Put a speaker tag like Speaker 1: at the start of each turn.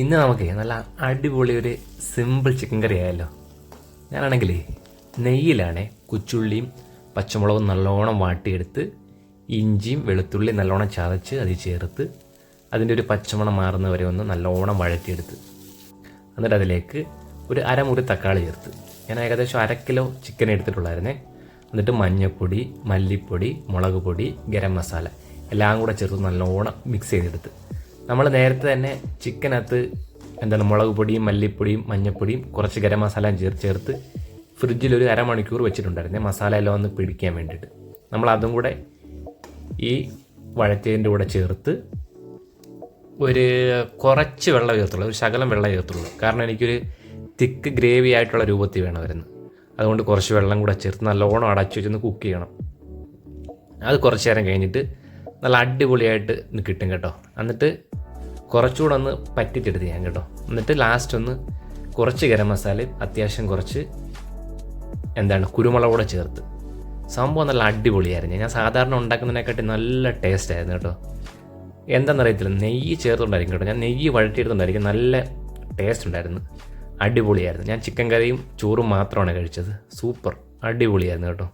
Speaker 1: ഇന്ന് നമുക്ക് നല്ല അടിപൊളി ഒരു സിമ്പിൾ ചിക്കൻ കറി ആയല്ലോ. ഞാനാണെങ്കിൽ നെയ്യിലാണേ കുച്ചുള്ളിയും പച്ചമുളകും നല്ലോണം വാട്ടിയെടുത്ത് ഇഞ്ചിയും വെളുത്തുള്ളി നല്ലോണം ചതച്ച് അതിൽ ചേർത്ത് അതിന്റെ ഒരു പച്ചമണം മാറുന്ന വരെ ഒന്ന് നല്ലോണം വഴറ്റിയെടുത്ത് എന്നിട്ട് അതിലേക്ക് ഒരു അരമുറി തക്കാളി ചേർത്ത്. ഞാൻ ഏകദേശം അര കിലോ ചിക്കൻ എടുത്തിട്ടുള്ളായിരുന്നേ. എന്നിട്ട് മഞ്ഞൾപ്പൊടി മല്ലിപ്പൊടി മുളക് പൊടി ഗരം മസാല എല്ലാം കൂടെ ചേർത്ത് നല്ലോണം മിക്സ് ചെയ്തെടുത്ത്. നമ്മൾ നേരത്തെ തന്നെ ചിക്കനകത്ത് എന്താണ് മുളക് പൊടിയും മല്ലിപ്പൊടിയും മഞ്ഞൾപ്പൊടിയും കുറച്ച് ഗരം മസാലയും ചേർ ചേർത്ത് ഫ്രിഡ്ജിൽ ഒരു അരമണിക്കൂർ വെച്ചിട്ടുണ്ടായിരുന്നേ. മസാല എല്ലാം ഒന്ന് പിടിക്കാൻ വേണ്ടിയിട്ട്. നമ്മൾ അതും കൂടെ ഈ വഴറ്റിയതിന്റെ കൂടെ ചേർത്ത് ഒരു കുറച്ച് വെള്ളം ചേർത്തുള്ളൂ. ഒരു ശകലം വെള്ളം ചേർത്തുള്ളൂ. കാരണം എനിക്കൊരു തിക്ക് ഗ്രേവി ആയിട്ടുള്ള രൂപത്തിൽ വേണം വരുന്ന അതുകൊണ്ട് കുറച്ച് വെള്ളം കൂടെ ചേർത്ത് നല്ലോണം അടച്ചു വെച്ചൊന്ന് കുക്ക് ചെയ്യണം. അത് കുറച്ച് നേരം കഴിഞ്ഞിട്ട് നല്ല അടിപൊളിയായിട്ട് കിട്ടും കേട്ടോ. എന്നിട്ട് കുറച്ചുകൂടെ ഒന്ന് പറ്റിച്ചെടുത്ത് ഞാൻ കേട്ടോ. എന്നിട്ട് ലാസ്റ്റ് ഒന്ന് കുറച്ച് ഗരം മസാലയും അത്യാവശ്യം കുറച്ച് എന്താണ് കുരുമുളക് കൂടെ ചേർത്ത്. സംഭവം നല്ല അടിപൊളിയായിരുന്നു. ഞാൻ സാധാരണ ഉണ്ടാക്കുന്നതിനെക്കാട്ടി നല്ല ടേസ്റ്റ് ആയിരുന്നു കേട്ടോ. എന്താണെന്നറിയത്തില്ല നെയ്യ് ചേർത്തുണ്ടായിരിക്കും കേട്ടോ. ഞാൻ നെയ്യ് വഴറ്റിയെടുത്തുണ്ടായിരിക്കും നല്ല ടേസ്റ്റ് ഉണ്ടായിരുന്നു. അടിപൊളിയായിരുന്നു. ഞാൻ ചിക്കൻ കറിയും ചോറും മാത്രമാണ് കഴിച്ചത്. സൂപ്പർ അടിപൊളിയായിരുന്നു കേട്ടോ.